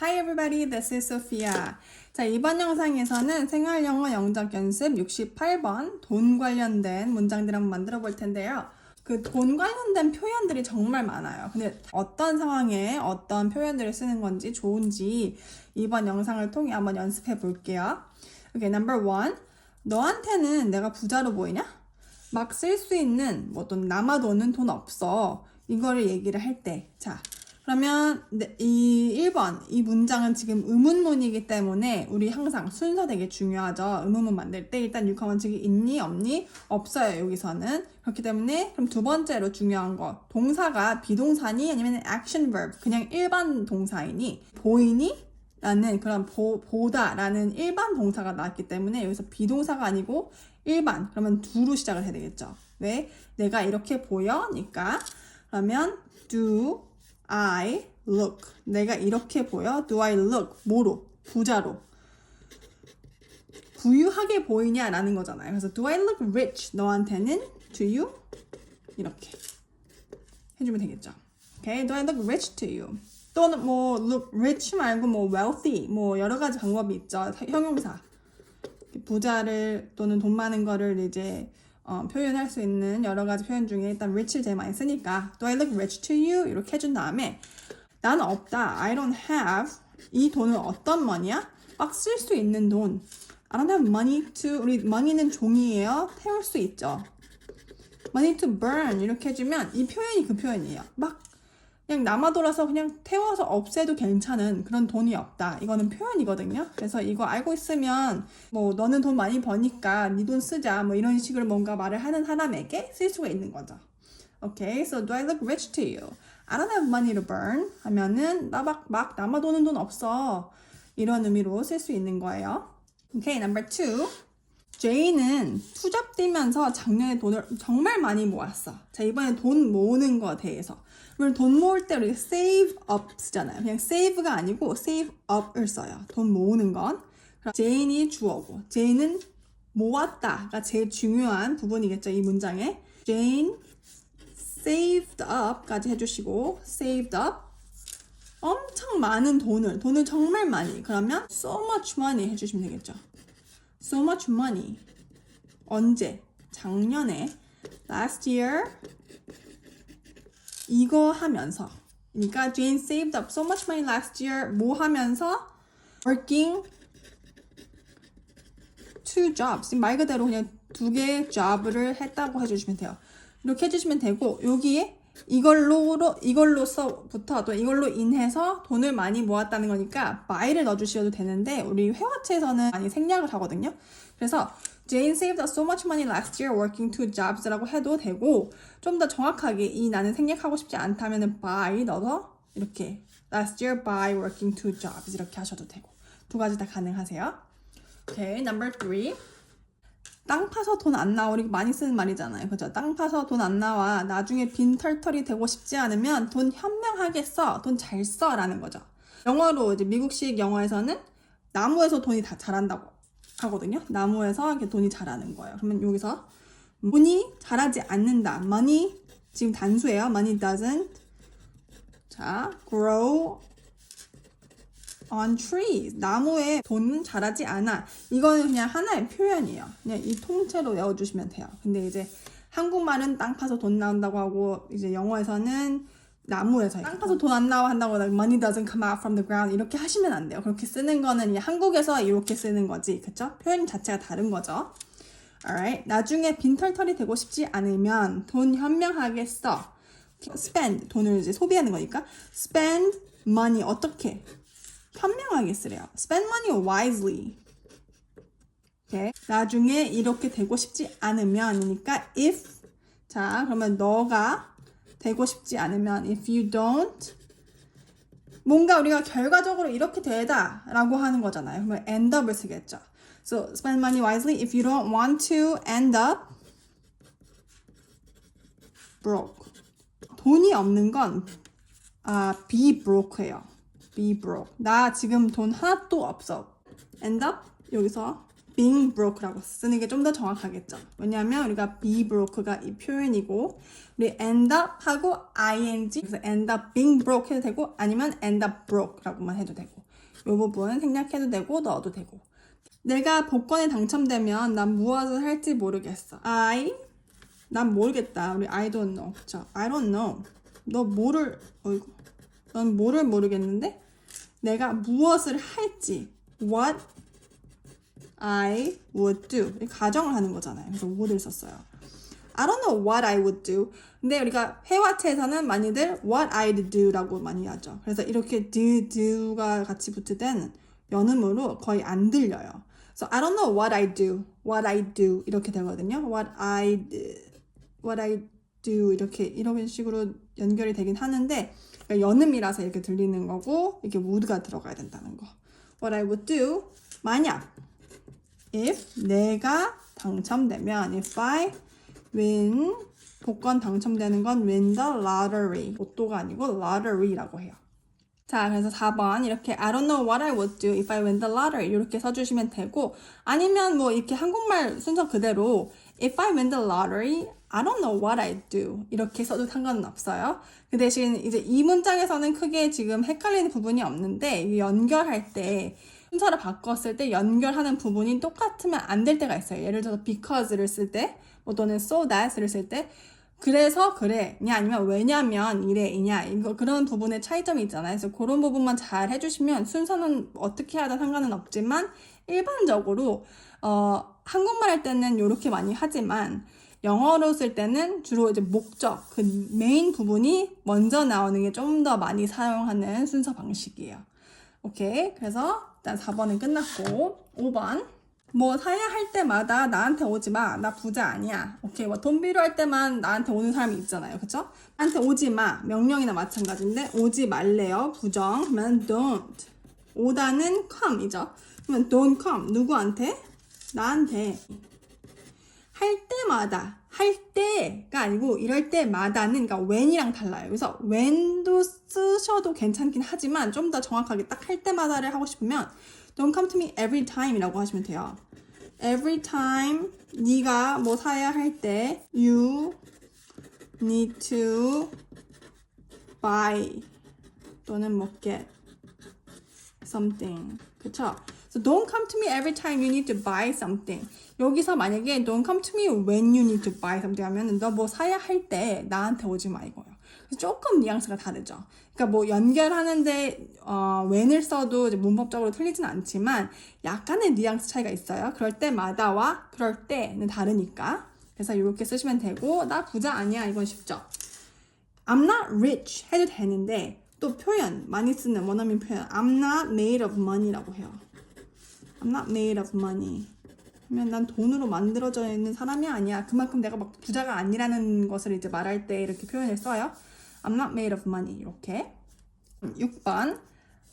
Hi everybody, this is Sophia. 자, 이번 영상에서는 생활영어 영작 연습 68번 돈 관련된 문장들 한번 만들어 볼 텐데요. 그 돈 관련된 표현들이 정말 많아요. 근데 어떤 상황에 어떤 표현들을 쓰는 건지 좋은지 이번 영상을 통해 한번 연습해 볼게요. 오케이, number one. 너한테는 내가 부자로 보이냐? 막 쓸 수 있는 뭐 돈 남아도는 돈 없어. 이거를 얘기를 할 때. 자, 그러면 네, 이 1번 이 문장은 지금 의문문이기 때문에 우리 항상 순서 되게 중요하죠. 의문문 만들 때 일단 육하원칙이 있니 없니? 없어요 여기서는. 그렇기 때문에 그럼 두 번째로 중요한 거. 동사가 비동사니 아니면 action verb? 그냥 일반 동사이니? 보이니? 라는 그런 보, 보다라는 일반 동사가 나왔기 때문에 여기서 비동사가 아니고 일반. 그러면 do로 시작을 해야 되겠죠. 왜? 내가 이렇게 보여니까. 그러면 do I look. 내가 이렇게 보여? Do I look? 뭐로? 부자로. 부유하게 보이냐라는 거잖아요. 그래서 do I look rich? 너한테는 do you? 이렇게. 해주면 되겠죠. Okay, do I look rich to you? 또는 뭐 look rich 말고 뭐 wealthy 뭐 여러 가지 방법이 있죠. 형용사. 부자를 또는 돈 많은 거를 이제 어, 표현할 수 있는 여러 가지 표현 중에 일단 rich를 제일 많이 쓰니까 Do I look rich to you? 이렇게 해준 다음에 나는 없다. I don't have 이 돈은 어떤 money야? 막 쓸 수 있는 돈. I don't have money to 우리 money는 종이에요. 태울 수 있죠. money to burn 이렇게 해주면 이 표현이 그 표현이에요. 막 그냥 남아 돌아서 그냥 태워서 없애도 괜찮은 그런 돈이 없다. 이거는 표현이거든요. 그래서 이거 알고 있으면 뭐 너는 돈 많이 버니까 네 돈 쓰자 뭐 이런 식으로 뭔가 말을 하는 사람에게 쓸 수가 있는 거죠. Okay, so do I look rich to you? I don't have money to burn 하면은 나 막 막 남아 도는 돈 없어. 이런 의미로 쓸 수 있는 거예요. Okay, number two. 제이는 투잡 뛰면서 작년에 돈을 정말 많이 모았어. 자, 이번에 돈 모으는 거에 대해서. 물론 돈 모을 때 우리가 save up 쓰잖아요. 그냥 save가 아니고 save up을 써요. 돈 모으는 건. 제인이 주어고, 제인은 모았다가 제일 중요한 부분이겠죠. 이 문장에. Jane saved up까지 해주시고, saved up. 엄청 많은 돈을, 돈을 정말 많이. 그러면 so much money 해주시면 되겠죠. So much money. 언제? 작년에. last year. 이거 하면서. 그러니까 Jane saved up so much money last year. 뭐 하면서? working two jobs. 말 그대로 그냥 두 개의 job를 했다고 해주시면 돼요. 이렇게 해주시면 되고 여기에 이걸로 이걸로서부터 또 이걸로 인해서 돈을 많이 모았다는 거니까 by를 넣어주셔도 되는데 우리 회화체에서는 많이 생략을 하거든요. 그래서 Jane saved so much money last year working two jobs라고 해도 되고 좀 더 정확하게 이 나는 생략하고 싶지 않다면은 by 넣어서 이렇게 last year by working two jobs 이렇게 하셔도 되고 두 가지 다 가능하세요. Okay, number three. 땅 파서 돈 안 나와. 우리 많이 쓰는 말이잖아요. 그죠? 땅 파서 돈 안 나와. 나중에 빈 털털이 되고 싶지 않으면 돈 현명하게 써. 돈 잘 써. 라는 거죠. 영어로 이제 미국식 영어에서는 나무에서 돈이 다 자란다고 하거든요. 나무에서 이렇게 돈이 자라는 거예요. 그러면 여기서 돈이 자라지 않는다. money 지금 단수예요. money doesn't 자 grow on trees. 나무에 돈은 자라지 않아. 이거는 그냥 하나의 표현이에요. 그냥 이 통째로 외워주시면 돼요. 근데 이제 한국말은 땅 파서 돈 나온다고 하고 이제 영어에서는 나무에서 땅 파서 돈 안 나와 한다고 money doesn't come out from the ground 이렇게 하시면 안 돼요. 그렇게 쓰는 거는 한국에서 이렇게 쓰는 거지. 그쵸? 표현 자체가 다른 거죠. alright. 나중에 빈털털이 되고 싶지 않으면 돈 현명하게 써. spend 돈을 이제 소비하는 거니까 spend money 어떻게 현명하게 쓰래요. spend money wisely. 오케이. 나중에 이렇게 되고 싶지 않으면이니까 if 자 그러면 너가 되고 싶지 않으면 if you don't 뭔가 우리가 결과적으로 이렇게 되다 라고 하는 거잖아요. 그러면 end up을 쓰겠죠. So spend money wisely if you don't want to end up broke. 돈이 없는 건 아, be broke예요. Be broke. 나 지금 돈 하나도 없어. end up 여기서 being broke라고 쓰는 게 좀 더 정확하겠죠. 왜냐하면 우리가 be broke가 이 표현이고 우리 end up 하고 ing 그래서 end up being broke 해도 되고 아니면 end up broke라고만 해도 되고 이 부분 생략해도 되고 넣어도 되고. 내가 복권에 당첨되면 난 무엇을 할지 모르겠어. I 난 모르겠다. 우리 I don't know. 자, I don't know. 너 뭐를 어이구. 넌 뭐를 모르겠는데? 내가 무엇을 할지. What I would do. 이 가정을 하는 거잖아요. 그래서 would를 썼어요. I don't know what I would do. 근데 우리가 회화체에서는 많이들 what I'd do라고 많이 하죠. 그래서 이렇게 do, do가 같이 붙을 때는 연음으로 거의 안 들려요. So I don't know what I do, what I do 이렇게 되거든요. What I, what I do 이렇게 이런 식으로 연결이 되긴 하는데 그러니까 연음이라서 이렇게 들리는 거고 이렇게 would가 들어가야 된다는 거. What I would do 만약 if 내가 당첨되면 if I win 복권 당첨되는 건 win the lottery 로또가 아니고 lottery라고 해요. 자, 그래서 4번 이렇게 I don't know what I would do if I win the lottery 이렇게 써주시면 되고 아니면 뭐 이렇게 한국말 순서 그대로 if I win the lottery I don't know what I'd do 이렇게 써도 상관은 없어요. 그 대신 이제 이 문장에서는 크게 지금 헷갈리는 부분이 없는데 이 연결할 때 순서를 바꿨을 때 연결하는 부분이 똑같으면 안 될 때가 있어요. 예를 들어서 because를 쓸 때, 뭐 또는 so that을 쓸 때, 그래서 그래, 냐 아니면 왜냐면 이래, 이냐 이거 그런 부분의 차이점이 있잖아요. 그래서 그런 부분만 잘 해주시면 순서는 어떻게 하든 상관은 없지만 일반적으로 어, 한국말 할 때는 이렇게 많이 하지만 영어로 쓸 때는 주로 이제 목적, 그 메인 부분이 먼저 나오는 게 좀 더 많이 사용하는 순서 방식이에요. 오케이. 그래서 일단 4번은 끝났고 5번 뭐 사야 할 때마다 나한테 오지 마. 나 부자 아니야. 오케이. 뭐 돈 필요할 때만 나한테 오는 사람이 있잖아요. 그쵸? 나한테 오지 마. 명령이나 마찬가지인데 오지 말래요. 부정. 그러면 don't. 오다는 come이죠. 그러면 don't come. 누구한테? 나한테. 할 때마다 할 때가 아니고 이럴 때마다는 그러니까 when이랑 달라요. 그래서 when도 쓰셔도 괜찮긴 하지만 좀 더 정확하게 딱 할 때마다를 하고 싶으면 don't come to me every time이라고 하시면 돼요. every time 네가 뭐 사야 할 때 you need to buy 또는 뭐 get something 그쵸? So don't come to me every time you need to buy something. 여기서 만약에 don't come to me when you need to buy something 하면 너 뭐 사야 할 때 나한테 오지 마 이거예요. 조금 뉘앙스가 다르죠. 그러니까 뭐 연결하는데 어, when을 써도 문법적으로 틀리진 않지만 약간의 뉘앙스 차이가 있어요. 그럴 때마다와 그럴 때는 다르니까. 그래서 이렇게 쓰시면 되고 나 부자 아니야 이건 쉽죠. I'm not rich 해도 되는데 또 표현 많이 쓰는 원어민 표현 I'm not made of money라고 해요. I'm not made of money. 그러면 난 돈으로 만들어져 있는 사람이 아니야. 그만큼 내가 막 부자가 아니라는 것을 이제 말할 때 이렇게 표현을 써요. I'm not made of money 이렇게. 6번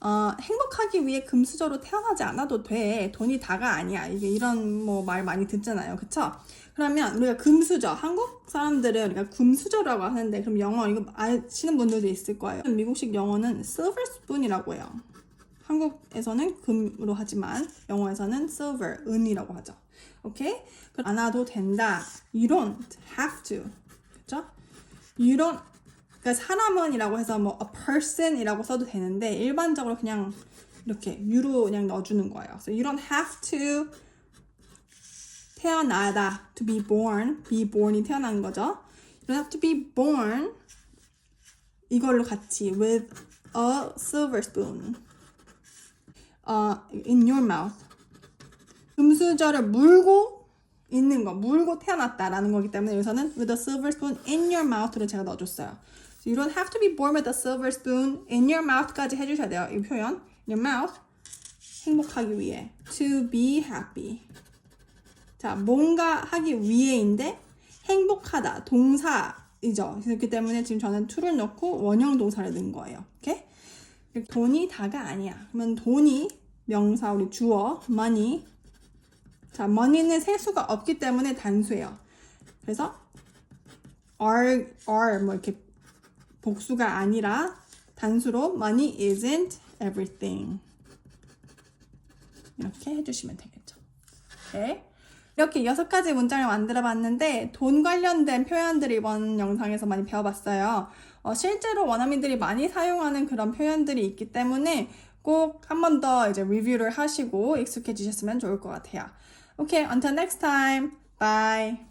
어, 행복하기 위해 금수저로 태어나지 않아도 돼. 돈이 다가 아니야. 이게 이런 뭐 말 많이 듣잖아요. 그쵸? 그러면 우리가 금수저, 한국 사람들은 우리가 금수저라고 하는데 그럼 영어 이거 아시는 분들도 있을 거예요. 미국식 영어는 silver spoon이라고 해요. 한국에서는 금으로 하지만 영어에서는 silver, 은이라고 하죠. 오케이? 안 와도 된다. You don't have to. 그죠? You don't 그러니까 사람은이라고 해서 뭐 a person이라고 써도 되는데 일반적으로 그냥 이렇게 you로 그냥 넣어주는 거예요. So you don't have to 태어나다 to be born, be born이 태어나는 거죠. You don't have to be born 이걸로 같이 with a silver spoon uh, in your mouth. 금수저를 물고 있는 거, 물고 태어났다라는 거기 때문에 여기서는 with a silver spoon in your mouth를 제가 넣어줬어요. So you don't have to be born with a silver spoon in your mouth까지 해주셔야 돼요. 이 표현. In your mouth. 행복하기 위해. To be happy. 자, 뭔가 하기 위해인데 행복하다. 동사이죠. 그렇기 때문에 지금 저는 to를 넣고 원형 동사를 넣은 거예요. 오케이? 돈이 다가 아니야. 그러면 돈이 명사 우리 주어 money. 자, money는 셀 수가 없기 때문에 단수예요. 그래서 are are 뭐 이렇게 복수가 아니라 단수로 money isn't everything. 이렇게 해주시면 되겠죠. 네. 이렇게 여섯 가지 문장을 만들어 봤는데 돈 관련된 표현들을 이번 영상에서 많이 배워봤어요. 어, 실제로 원어민들이 많이 사용하는 그런 표현들이 있기 때문에 꼭 한 번 더 이제 리뷰를 하시고 익숙해지셨으면 좋을 것 같아요. Okay, until next time. Bye.